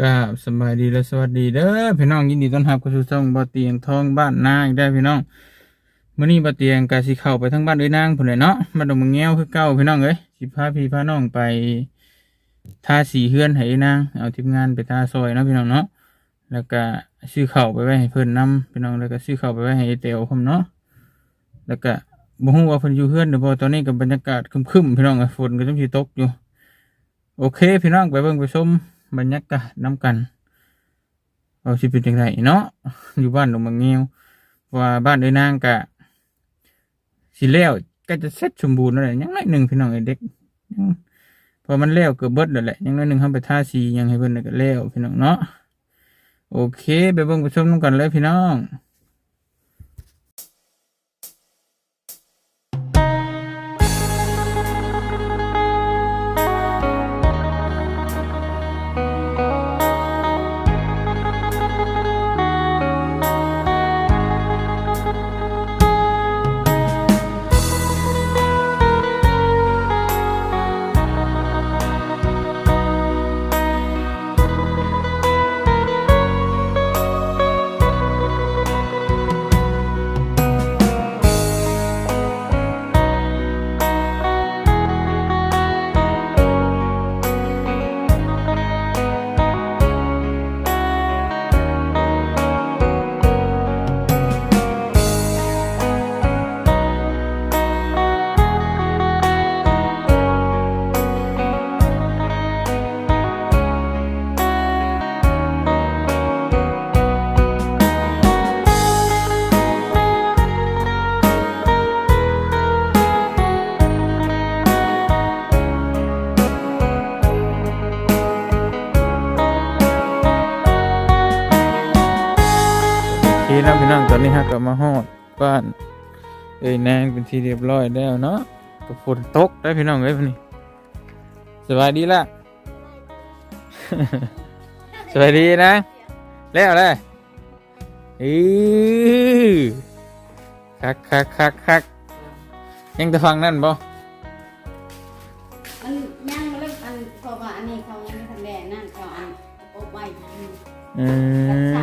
กราบสบายดีและสวัสดีเด้อพี่น้องยินดีต้อนรับเข้าสู่ช่องบ่อเตียงทองบ้านนางได้พี่น้องมื้อนี้บ่อเตียงกะสิเข้าไปทั้งบ้านเอ้ยนางพุ่นแหละเนาะบ้าดมะแง้วคือเก่าพี่น้องเอ้ยสิพาพี่พาน้องไปทาสีเฮือนให้นางเอาทีมงานไปทาซอยเนาะพี่น้องเนาะแล้วก็ซื้อเข้าไปไว้ให้เพิ่นนํพี่น้องแล้วก็ซื้อเข้าไปไว้ให้เตียวพร้อมเนาะแล้วก็บ่ฮู้ว่าเพิ่นอยู่เฮือนหรือบ่ตอนนี้ก็บรรยากาศครึมๆพี่น้องเอ้ยฝนก็จังสิตกอยู่โอเค พี่น้องไปเบิ่งไปชม บรรยากาศน้ำกันเอาสิเป็นจังไงเนาะอยู่บ้านหลวงบางเงี้ยวว่าบ้านเอ้นางกะสิเล้วก็จะเสร็จสมบูรณ์แล้วแหละยังน้อยหนึ่งพี่น้องไอ้เด็กพอมันเล้วเกือบเบิดแล้วแหละยังน้อยหนึ่งเข้าไปท่าสียังให้เพิ่นได้ก็เล้วพี่น้องเนาะโอเค ไปเบิ่งไปชมน้ำกันเลยพี่น้อง นะพี่น้องตอนนี้ฮะก็มาฮอดบ้านเอ้ยนางเป็นที่เรียบร้อยแล้วเนาะก็ฝนตกได้พี่น้องเอ้ยวันนี้สบายดีละสบายดีนะ แล้วเลยอือคักคักคักคักยังจะฟังนั่นบ่มันย่างเรื่องอันเพราะว่าอันนี้เขายังไม่ทันแดงนั่นเขาอันอบไว้อยู่อืกับม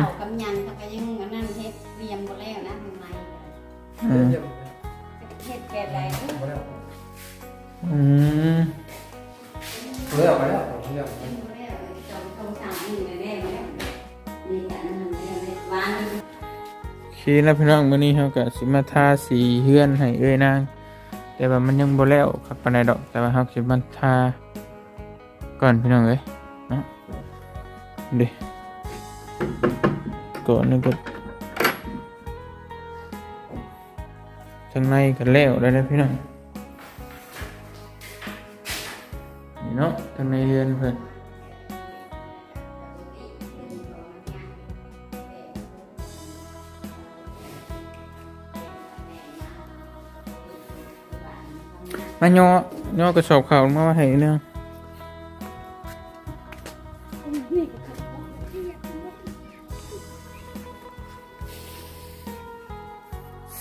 โอเคนะพี่น้องมื้อนี้เราก็สิมาทาสีเฮือนให้เอ้ยนาง แต่ว่ามันยังบ่แล้วครับปานใดดอก แต่ว่าเราสิมาทาก่อนพี่น้องเอ้ยเนาะด้ก่อนนึงก็ข้างในก็แล้วแล้วนะพี่น้องนี่เนาะข้างในเรือนเพิ่น มาย่อย่อกระสอบข่าวมาไว้ให้เนื่อง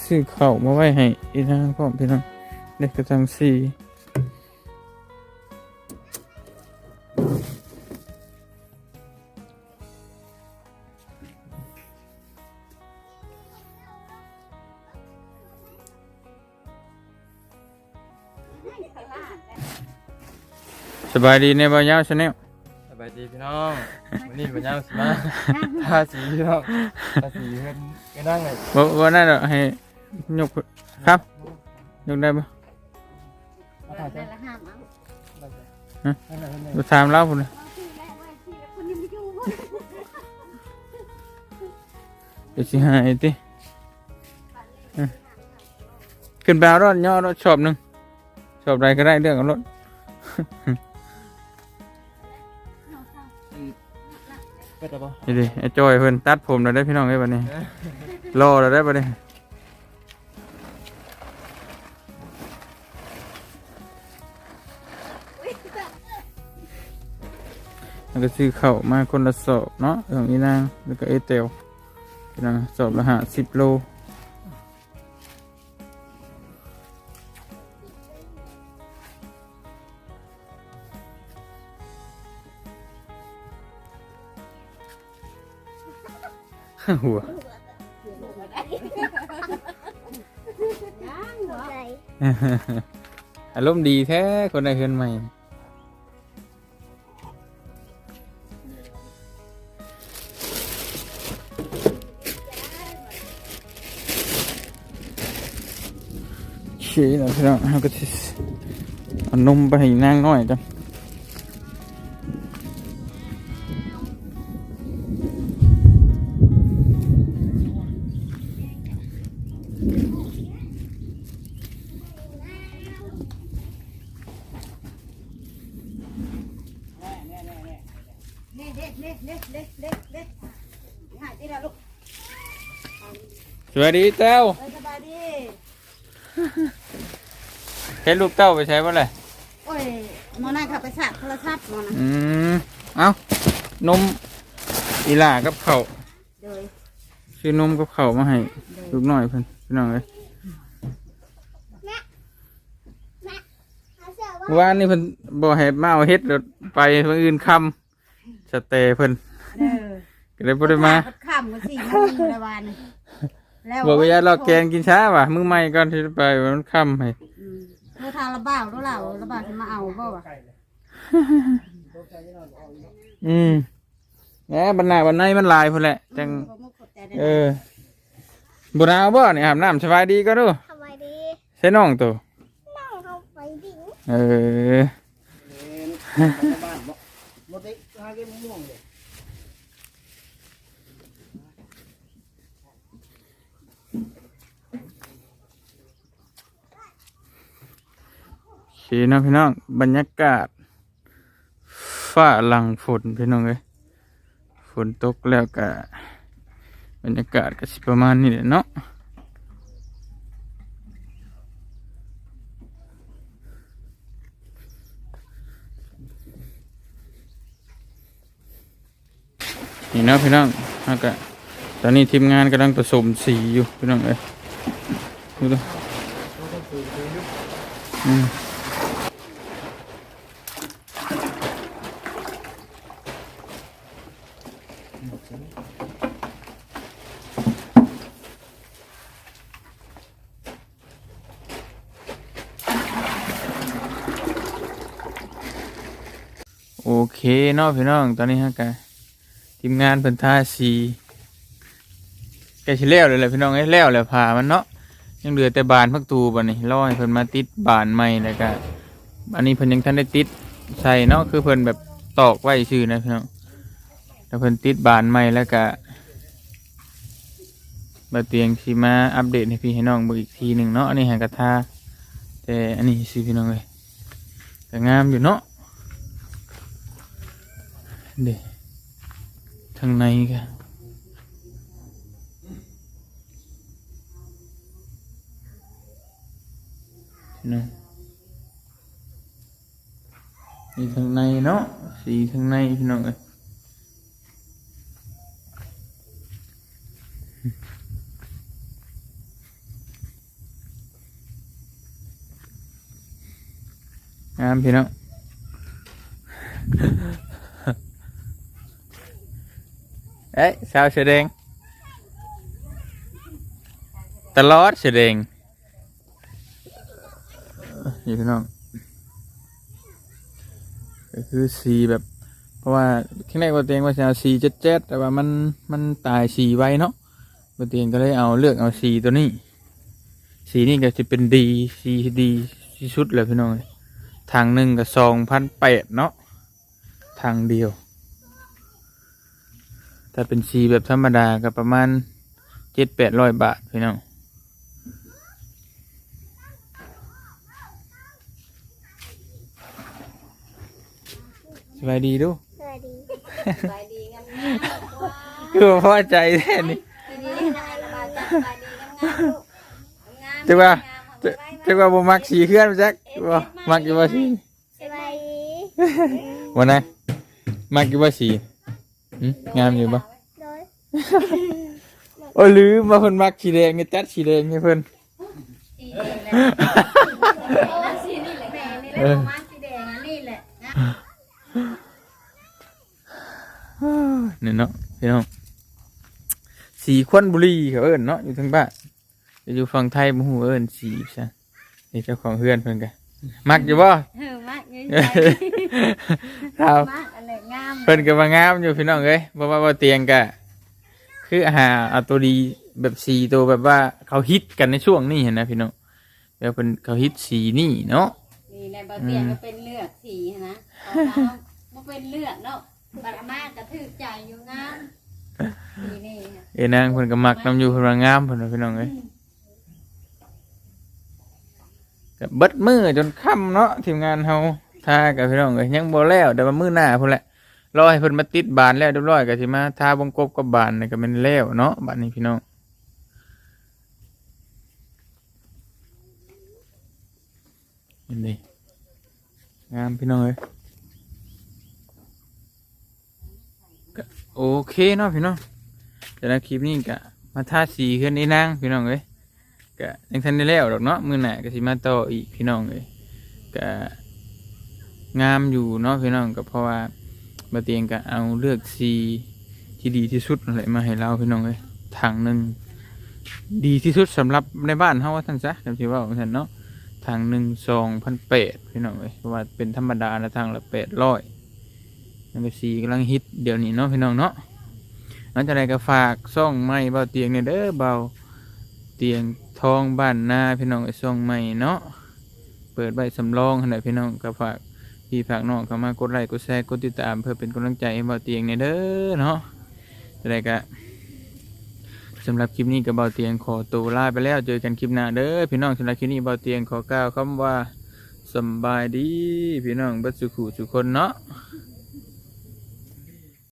ซื้อข่าวมาไว้ให้อีนางพ่อพี่น้องเด็กกระทำสี สบายดีในบ่าวยาวชาแนลสบายดีพี่น้องวันนี้เป็นยังสิมาทาสีพี่น้องทาสีเพื่อนก็นั่งเลยบ่บ่นั่นดอกให้ยกครับยกได้บ่มาถ่ายแต่จ้ะละห้ามเอานั่นแหละนั่นแหละบ่ถามเล่าพุ่นน่ะเอาที่แรกไว้ที่แล้วคนยังไม่อยู่เดี๋ยวสิหายติอืมขึ้นไปเอารถย่อรถชอบหนึงชอบใดก็ได้เรื่องของรถ ก็จะบอกนี่ดิไอ้จอยเพิ่นตัดผมแล้วได้พี่น้องเอ้ยบัดนี้รอแล้วได้บัดนี้แล้วก็ซื้อข้าวมาคนละสอบเนาะของอีนางแล้วก็เอเตลพี่น้องสอบละห้าสิบโล หัวอารมณ์ดีแท้คนได้เฮือนใหม่ชี้แล้วพี่น้องเราก็จะเอานมไปให้นางน้อยจ้ะ กันสวัสดีเต้าเอ้ยสบายดีเห็นลูกเต้าไปใช้บ่เลยโอ้ยหมอนั่นขับไปสาดโทรศัพท์หมอนะอืมเอานมอีหล่ากับเขาวโดยซื้อนมกับเขาวมาให้ลูกน้อยเพิ่นพี่น้องเลยเมื่อวานนี่เพิ่นบ่ให้มาเอาเฮ็ดแล้วไปเพิ่นอื่นคำ สเตย์เพิ่นเออก็เลยบ่ได้มาบัดค่ำกันสี่โมงละวันแล้วบอกว่าอย่ารอแกงกินช้าว่ะมึงใหม่ก่อนที่จะไปมันค่ำให้อืมเมื่อทางระบ่าวแล้วเราระบ่าวจะมาเอาบ่วะอืมแหมบรรณาบรรณในมันหลายพุ่นแหละจังบ่มุกกดแต่เออบุญเอาบ่นี่อาบน้ำสบายดีก็ดูทำไมดีใช่น้องตัว นั่งเข้าไปดิงเออโอ เคเนะพี่น้องบรรยากาศฝ้าหลังฝนพี่น้องเลยฝนตกแล้วก็บรรยากาศก็สิประมาณนี้แหละเนาะ นี่นะพี่น้องแล้วก็ตอนนี้ทีมงานกำลังผสมสีอยู่พี่น้องเอ้ยดูดูอืมโอเคเนาะพี่น้อง ตอนนี้ฮะกะ ทีมงานเพิ่นทาสีใกล้สิแล้วเลยแหละพี่น้องเอ้แล้วแล้วผ่ามันเนาะยังเหลือแต่บานพักตูบัดนี้ร้อให้เพิ่นมาติดบานใหม่แล้วก็อันนี้เพิ่นยังทันได้ติดใส่เนาะคือเพิ่นแบบตอกไว้ชื่อนะพี่น้องแล้วเพิ่นติดบานใหม่แล้วก็บาเตียงสิมาอัปเดตให้พี่ให้น้องเบิ่งอีกทีหนึ่งเนาะอันนี้หางกระทาแต่อันนี้สิพี่น้องเอ้ยก็งามอยู่เนาะเด็ ทางในกันนะนี่ทางในเนาะสีทางในพี่น้องเอ้ยงามพี่น้อง เอ้ยสาวเสอแดงตลอดเสอแดงนี่พี่น้องก็คือสีแบบ เพราะว่าข้างในว่าเตียงว่าจะเอาสีเจ็ดเจ็ดแต่ว่ามันมันตายสีไว้เนาะว่เตียงก็เลยเอาเลือกเอาสีตัวนี้ สีนี่ก็จะเป็นดีสีดีที่สุดเลยพี่น้องทางหนึ่งก็สองพันแปดเนาะทางเดียว ถ้าเป็นสีแบบธรรมดาก็ประมาณเจ็ดแปดร้อยบาทพี่น้องสบายดีดูสวัสดีสบายดีงามคือว่าพอใจแท้นี่ๆดีๆระบ่าวจับสบายดีงามๆลูกงามๆจังว่างามๆจะจังว่าบ่มักสีเคลื่อนจักบ่มักอยู่ว่าสีสวัสดีวันไหนมักอยู่ว่าสีหึ งามอยู่บ่โดยโอ้ยลืมว่าเพิ่นมักสีแดงไงจัดสีแดงให้เพิ่นสีแดงแหละโอ้สีนี่แหละแม่นี่แหละประมาณสีแดงอันนี่แหละนะนี่เนาะพี่น้องสีควันบุรีเขาเอิ้นเนาะอยู่ทางบ้านจะอยู่ฝั่งไทยบ่ฮู้เอิ้นสีซะนี่เจ้าของเฮือนเพิ่นก็มักอยู่บ่เออมากเงินครับมากอะไร งามเพิ่นก็ว่างามอยู่พี่น้องเอ้ยเพราะว่าบ่เตียงก็คือหาเอาตัวดีแบบสีตัวแบบว่าเขาฮิตกันในช่วงนี้เห็นนะพี่น้องแล้วเพิ่นเขาฮิตสีนี่เนาะนี่ในบาเตียนก็เป็นเลือดสีนะเอาน้ำมันเป็นเลือดเนาะบัดมากกระทืบใจอยู่งามนี่นี่ค่ะเอ้นางเพิ่นก็มักนํอยู่เพิ่นว่างามเพิ่นว่าพี่น้องเอ้ยก็เบิดมือจนค่ำเนาะทีมงานเฮาทากับพี่น้องเอ้ยยังบ่แล้วแต่ว่ามื้อหน้าพุ่นแหละ รอให้เพิ่นมาติดบานแล้วเรียบร้อยก็สิมาทาบงกบกับบานนี่ก็แม่นแล้วเนาะบัดนี้พี่น้องเห็นดิงามพี่น้องเอ้ยโอเคเนาะพี่น้องแต่ละคลิปนี้ก็มาทาสีขึ้นในนางพี่น้องเอ้ยก็ยังทันได้แล้วดอกเนาะมื้อหน้าก็สิมาต่ออีกพี่น้องเอ้ยก็งามอยู่เนาะพี่น้องก็เพราะว่า บาเตียงก็เอาเลือกสีที่ดีที่สุดนั่นแหละมาให้เราพี่น้องเอ้ยถังหนึ่งดีที่สุดสำหรับในบ้านเฮาว่าท่านซะจำที่ว่าของท่านเนาะถังหนึ่งสองพันแปดพี่น้องเอ้ยเพราะว่าเป็นธรรมดาแล้วทางละแปดร้อยนั่นก็สีกำลังฮิตเดี๋ยวนี้เนาะพี่น้องเนาะหลังจากนั้นก็ฝากซ่องไม้เบาเตียงเนี่ยเด้อเบาเตียงทองบ้านนาพี่น้องไอ้ซ่องไม้เนาะเปิดใบสำรองให้พี่น้องก็ฝาก พี่ฝากน้องเข้ามากดไลค์กดแชร์กดติดตามเพื่อเป็นกำลังใจให้เบาเตียงในเด้อเนาะจะได้กะสำหรับคลิปนี้กับเบาเตียงขอตัวลาไปแล้วเจอกันคลิปหน้าเด้อพี่น้องสำหรับคลิปนี้เบาเตียงขอกล่าวคำว่าสบายดีพี่น้องบัดสุขุสุคนเนาะ